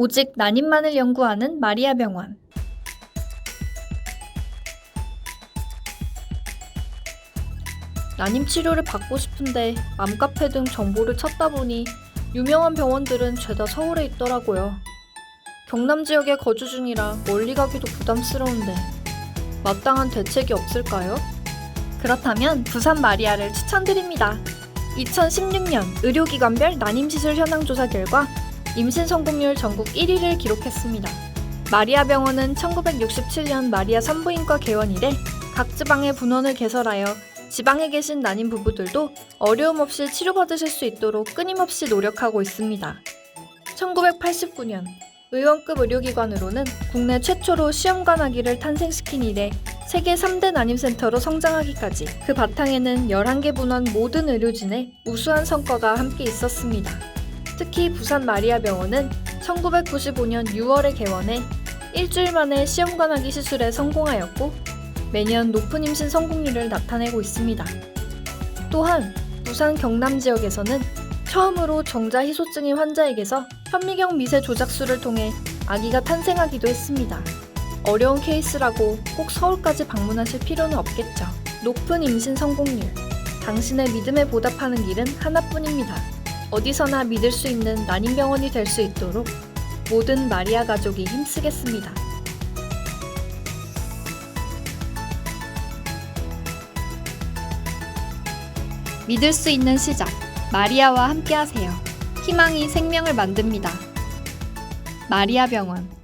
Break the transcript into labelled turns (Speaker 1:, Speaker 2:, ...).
Speaker 1: 오직 난임만을 연구하는 마리아 병원. 난임 치료를 받고 싶은데 맘카페 등 정보를 찾다 보니 유명한 병원들은 죄다 서울에 있더라고요. 경남 지역에 거주 중이라 멀리 가기도 부담스러운데 마땅한 대책이 없을까요? 그렇다면 부산 마리아를 추천드립니다. 2016년 의료기관별 난임시술 현황 조사 결과 임신 성공률 전국 1위를 기록했습니다. 마리아 병원은 1967년 마리아 산부인과 개원 이래 각 지방의 분원을 개설하여 지방에 계신 난임 부부들도 어려움 없이 치료받으실 수 있도록 끊임없이 노력하고 있습니다. 1989년 의원급 의료기관으로는 국내 최초로 시험관하기를 탄생시킨 이래 세계 3대 난임센터로 성장하기까지 그 바탕에는 11개 분원 모든 의료진의 우수한 성과가 함께 있었습니다. 특히 부산 마리아 병원은 1995년 6월에 개원해 일주일 만에 시험관하기 시술에 성공하였고 매년 높은 임신 성공률을 나타내고 있습니다. 또한 부산 경남 지역에서는 처음으로 정자 희소증인 환자에게서 현미경 미세 조작술을 통해 아기가 탄생하기도 했습니다. 어려운 케이스라고 꼭 서울까지 방문하실 필요는 없겠죠. 높은 임신 성공률. 당신의 믿음에 보답하는 길은 하나뿐입니다. 어디서나 믿을 수 있는 난임병원이 될 수 있도록 모든 마리아 가족이 힘쓰겠습니다. 믿을 수 있는 시작. 마리아와 함께하세요. 희망이 생명을 만듭니다. 마리아 병원.